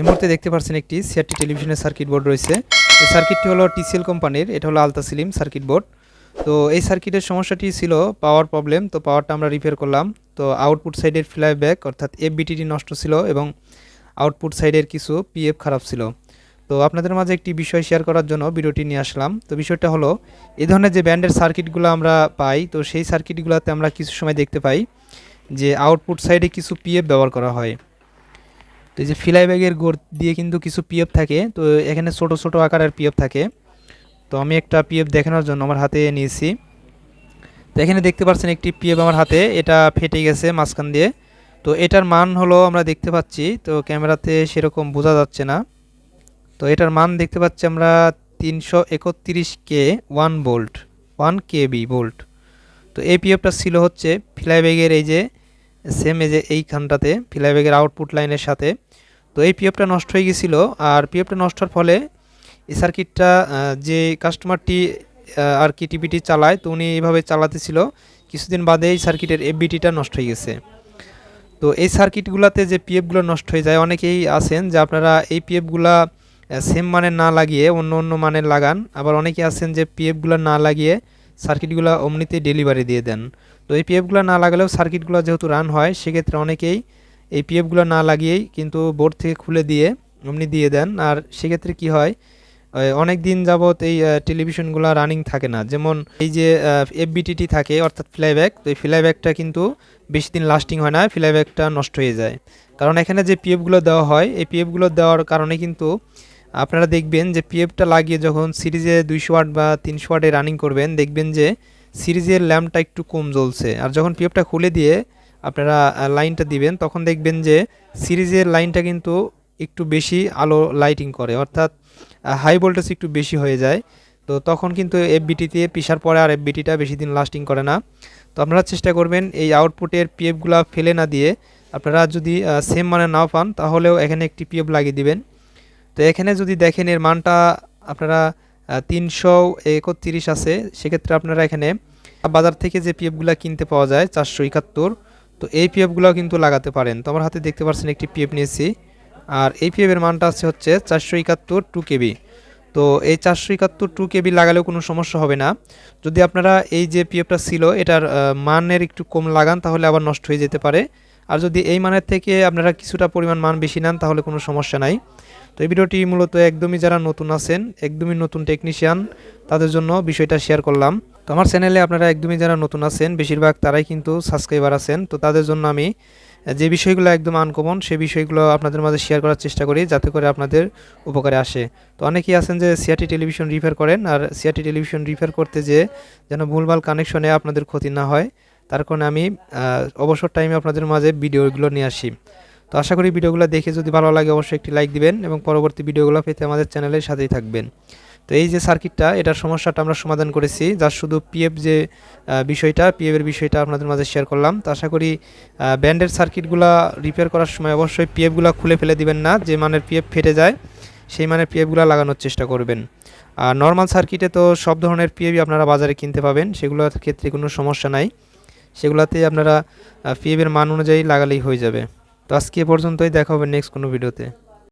এই মুহূর্তে দেখতে পাচ্ছেন একটি সিআরটি টেলিভিশনের সার্কিট বোর্ড রয়েছে। এই সার্কিটটি হলো টিসিএল কোম্পানির, এটা হলো আলতা সিলিম সার্কিট বোর্ড। তো এই সার্কিটের সমস্যাটি ছিল পাওয়ার প্রবলেম, তো পাওয়ারটা আমরা রিপেয়ার করলাম। তো আউটপুট সাইডের ফ্লাই ব্যাক অর্থাৎ এফবিটিটি নষ্ট ছিল এবং আউটপুট সাইডের কিছু পিএফ খারাপ ছিল। তো আপনাদের মাঝে একটি বিষয় শেয়ার করার জন্য ভিডিওটি নিয়ে আসলাম। তো বিষয়টা হলো এই ধরনের যে ব্যান্ডের সার্কিটগুলো আমরা পাই, তো সেই সার্কিটগুলোতে আমরা কিছু সময় দেখতে পাই যে আউটপুট সাইডে কিছু পিএফ ব্যবহার করা হয়। তো এই যে ফিলাই ব্যাগের গোড় দিয়ে কিন্তু কিছু পিএফ থাকে, তো এখানে ছোট ছোট আকারের পিএফ থাকে। তো আমি একটা পিএফ দেখানোর জন্য আমার হাতে নিয়েছি। তো এখানে দেখতে পাচ্ছেন একটি পিএফ আমার হাতে, এটা ফেটে গেছে মাঝখান দিয়ে। তো এটার মান হলো আমরা দেখতে পাচ্ছি, তো ক্যামেরাতে সেরকম বোঝা যাচ্ছে না। তো এটার মান দেখতে পাচ্ছি আমরা তিনশো একত্রিশ K, one volt, one KB volt. তো এই পিএফটা ছিল হচ্ছে ফ্লাই ব্যাগের এই যে সেম এই এইখানটাতে ফ্লাই ব্যাগের আউটপুট লাইনের সাথে। তো এই পিএফটা নষ্ট হয়ে গেছিল আর পিএফটা নষ্ট হওয়ার ফলে এই সার্কিটটা যে কাস্টমারটি আর কি টিভিটি চালায়, তো উনি এইভাবে চালাতেছিল কিছুদিন বাদে এই সার্কিটের এফবিটিটা নষ্ট হয়ে গেছে। তো এই সার্কিটগুলোতে যে পিএফগুলো নষ্ট হয়ে যায়, অনেকেই আছেন যে আপনারা এই পিএফগুলা সেম মানের না লাগিয়ে অন্য অন্য মানের লাগান। আবার অনেকে আছেন যে পিএফগুলো না লাগিয়ে সার্কিটগুলো অমনিতে ডেলিভারি দিয়ে দেন। তো এই পিএফগুলো না লাগালেও সার্কিটগুলো যেহেতু রান হয়, সেক্ষেত্রে অনেকেই এই পিএফগুলো না লাগিয়েই কিন্তু বোর্ড থেকে খুলে দিয়ে অমনি দিয়ে দেন। আর সেক্ষেত্রে কি হয় অনেক দিন যাবত এই টেলিভিশনগুলো রানিং থাকে না। যেমন এই যে এফবিটিটি থাকে, অর্থাৎ ফ্লাইব্যাক তো এই ফ্লাইব্যাকটা কিন্তু বেশি দিন লাস্টিং হয় না ফ্লাইব্যাকটা নষ্ট হয়ে যায়। কারণ এখানে যে পিএফগুলো দেওয়া হয়, এই পিএফগুলো দেওয়ার কারণে কিন্তু আপনারা দেখবেন যে পিএফটা লাগিয়ে যখন সিরিজে দুইশো ওয়াট বা তিনশো ওয়াটে রানিং করবেন, দেখবেন যে সিরিজের ল্যাম্পটা একটু কম জ্বলছে। আর যখন পিএফটা খুলে দিয়ে আপনারা লাইনটা দিবেন, তখন দেখবেন যে সিরিজের লাইনটা কিন্তু একটু বেশি আলো লাইটিং করে। অর্থাৎ হাই ভোল্টেজ একটু বেশি হয়ে যায়। তো তখন কিন্তু এফবিটিতে পিসার পরে আর এফবিটিটা বেশি দিন লাস্টিং করে না। তো আপনারা চেষ্টা করবেন এই আউটপুটের পিএফগুলো ফেলে না দিয়ে আপনারা যদি সেম মানে নাও পান, তাহলেও এখানে একটি পিএফ লাগিয়ে দিবেন। তো এখানে যদি দেখেন এর মানটা আপনারা তিনশো একত্রিশ আছে, সেক্ষেত্রে আপনারা এখানে বাজার থেকে যে পিএফগুলো কিনতে পাওয়া যায় চারশো একাত্তর, তো এই পিএফগুলো কিন্তু লাগাতে পারেন। তো আমার হাতে দেখতে পাচ্ছেন একটি পিএফ নিয়েছি। আর এই পিএফের মানটা আছে হচ্ছে চারশো একাত্তর টু কেবি তো এই চারশো একাত্তর টু কেবি লাগালেও কোনো সমস্যা হবে না। যদি আপনারা এই যে পিএফটা ছিল, এটার মানের একটু কম লাগান, তাহলে আবার নষ্ট হয়ে যেতে পারে। আর যদি এই মানের থেকে আপনারা কিছুটা পরিমাণ মান বেশি নেন, তাহলে কোনো সমস্যা নাই। তো এই ভিডিওটি মূলত একদমই যারা নতুন আছেন, একদমই নতুন টেকনিশিয়ান তাদের জন্য বিষয়টা শেয়ার করলাম। তো আমার চ্যানেলে আপনারা একদমই যারা নতুন আছেন, বেশিরভাগ তারাই কিন্তু সাবস্ক্রাইবার আছেন। তো তাদের জন্য আমি যে বিষয়গুলো একদম আনকমন সেই বিষয়গুলো আপনাদের মাঝে শেয়ার করার চেষ্টা করি, যাতে করে আপনাদের উপকারে আসে। তো অনেকেই আছেন যে সিআরটি টেলিভিশন রিফার করেন, আর সিআরটি টেলিভিশন রিপেয়ার করতে যে যেন ভুলভাল কানেকশনে আপনাদের ক্ষতি না হয়, তার কারণে আমি অবসর টাইমে আপনাদের মাঝে ভিডিওগুলো নিয়ে আসি। তো আশা করি ভিডিওগুলো দেখে যদি ভালো লাগে, অবশ্যই একটি লাইক দিবেন এবং পরবর্তী ভিডিওগুলো পেতে আমাদের চ্যানেলের সাথেই থাকবেন। তো এই যে সার্কিটটা, এটার সমস্যাটা আমরা সমাধান করেছি। যার শুধু পিএফ যে বিষয়টা পিএফের বিষয়টা আপনাদের মাঝে শেয়ার করলাম। তো আশা করি ব্যান্ডের সার্কিটগুলো রিপেয়ার করার সময় অবশ্যই পিএফগুলো খুলে ফেলে দিবেন না। যে মানের পিএফ ফেটে যায়, সেই মানের পিএফগুলো লাগানোর চেষ্টা করবেন। আর নর্মাল সার্কিটে তো সব ধরনের পিএফই আপনারা বাজারে কিনতে পাবেন। সেগুলোর ক্ষেত্রে কোনো সমস্যা নাই। সেগুলোতে আপনারা পিএফের মান অনুযায়ী লাগালেই হয়ে যাবে। তো আজকে পর্যন্তই। দেখা হবে নেক্সট কোনো ভিডিওতে